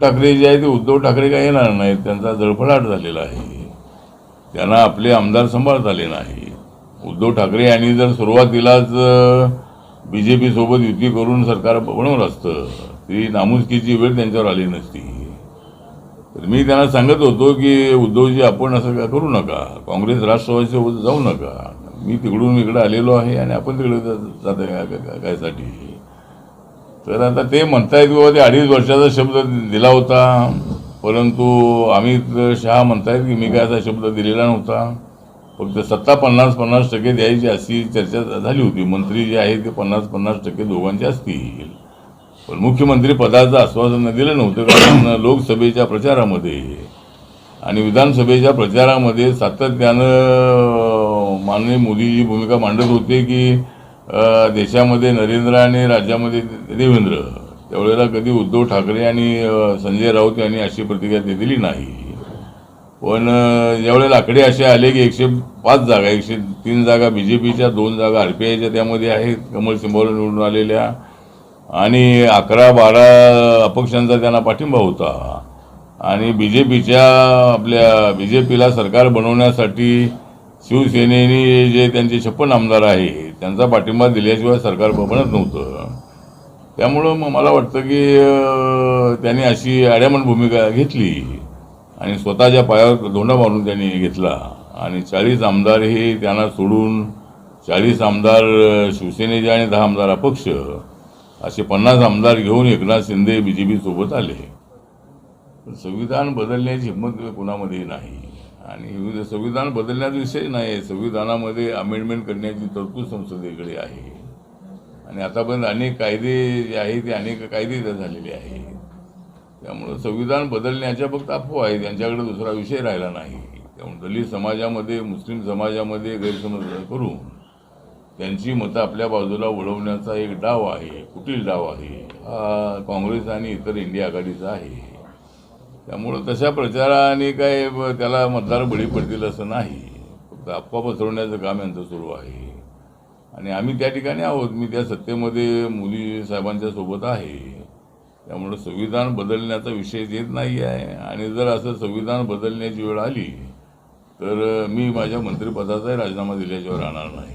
ठाकरे जे आहे ते उद्धव ठाकरे काय येणार नाहीत? त्यांचा जळफळाट झालेला आहे. त्यांना आपले आमदार संभाळ झाले नाही. उद्धव ठाकरे यांनी जर सुरुवातीलाच बी जे सोबत युती करून सरकार बनवलं असतं ती नामुष्कीची वेळ त्यांच्यावर आली नसती. तर मी त्यांना सांगत होतो की उद्धवजी आपण असं काय करू नका? काँग्रेस राष्ट्रवादीसोबत जाऊ नका. मी तिकडून इकडे आलेलो आहे आणि आपण तिकडे जा- जात कायसाठी? तर आता ते म्हणतायत बाबा ते अडीच वर्षाचा शब्द दिला होता परंतु अमित शहा म्हणतायत की मी काय असा शब्द दिलेला नव्हता. फक्त सत्ता पन्नास पन्नास टक्के द्यायची अशी चर्चा झाली होती. मंत्री जे आहेत ते पन्नास पन्नास टक्के दोघांचे असतील. पण मुख्यमंत्री पदाचं आश्वासन दिलं नव्हतं कारण लोकसभेच्या प्रचारामध्ये. आणि विधानसभेच्या प्रचारामध्ये सातत्यानं माननीय मोदीजी भूमिका मांडत होते की देशामध्ये नरेंद्र आणि राज्यामध्ये देवेंद्र. त्यावेळेला कधी उद्धव ठाकरे आणि संजय राऊत यांनी अशी प्रतिक्रिया ते दिली नाही. पण ज्यावेळेला आकडे असे आले की एकशे पाच जागा एकशे तीन जागा बी जे पीच्या दोन जागा आर पी आयच्या त्यामध्ये आहेत कमल सिंबावर निवडून आलेल्या. आणि अकरा बारा अपक्षांचा त्यांना पाठिंबा होता. आणि बी जे पीच्या आपल्या बी जे पीला सरकार बनवण्यासाठी शिवसेनेने जे त्यांचे छप्पन आमदार आहे त्यांचा पाठिंबा दिल्याशिवाय सरकार बनत नव्हतं. त्यामुळं मग मला वाटतं की त्यांनी अशी आड्यामन भूमिका घेतली आणि स्वतःच्या पायावर धोंडा मारून त्यांनी घेतला. आणि चाळीस आमदार हे त्यांना सोडून चाळीस आमदार शिवसेनेचे आणि दहा आमदार अपक्ष असे पन्नास आमदार घेऊन एकनाथ शिंदे बी जे पीसोबत आले. संविधान बदलण्याची हिंमत कुणामध्ये नाही? आणि संविधान बदलण्याचा विषय नाही आहे. संविधानामध्ये अमेंडमेंट करण्याची तरतूद संसदेकडे आहे. आणि आतापर्यंत अनेक कायदे जे आहेत ते अनेक कायदे इथं झालेले आहेत. त्यामुळं संविधान बदलण्याच्या फक्त अफवा आहे त्यांच्याकडे दुसरा विषय राहिला नाही. त्यामुळे दलित समाजामध्ये मुस्लिम समाजामध्ये गैरसमज करून त्यांची मतं आपल्या बाजूला वळवण्याचा एक डाव आहे कुटील डाव आहे. हा काँग्रेस आणि इतर इंडिया आघाडीचा आहे. त्यामुळं तशा प्रचाराने काय त्याला मतदार बळी पडतील असं नाही. फक्त अफवा पसरवण्याचं काम यांचं सुरू आहे. आणि आम्ही त्या ठिकाणी आहोत. मी त्या सत्तेमध्ये मुली साहेबांच्या सोबत आहे. त्यामुळं संविधान बदलण्याचा विषय येत नाही आहे. आणि जर असं संविधान बदलण्याची वेळ आली तर मी माझ्या मंत्रिपदाचाही राजीनामा दिल्याशिवाय राहणार नाही.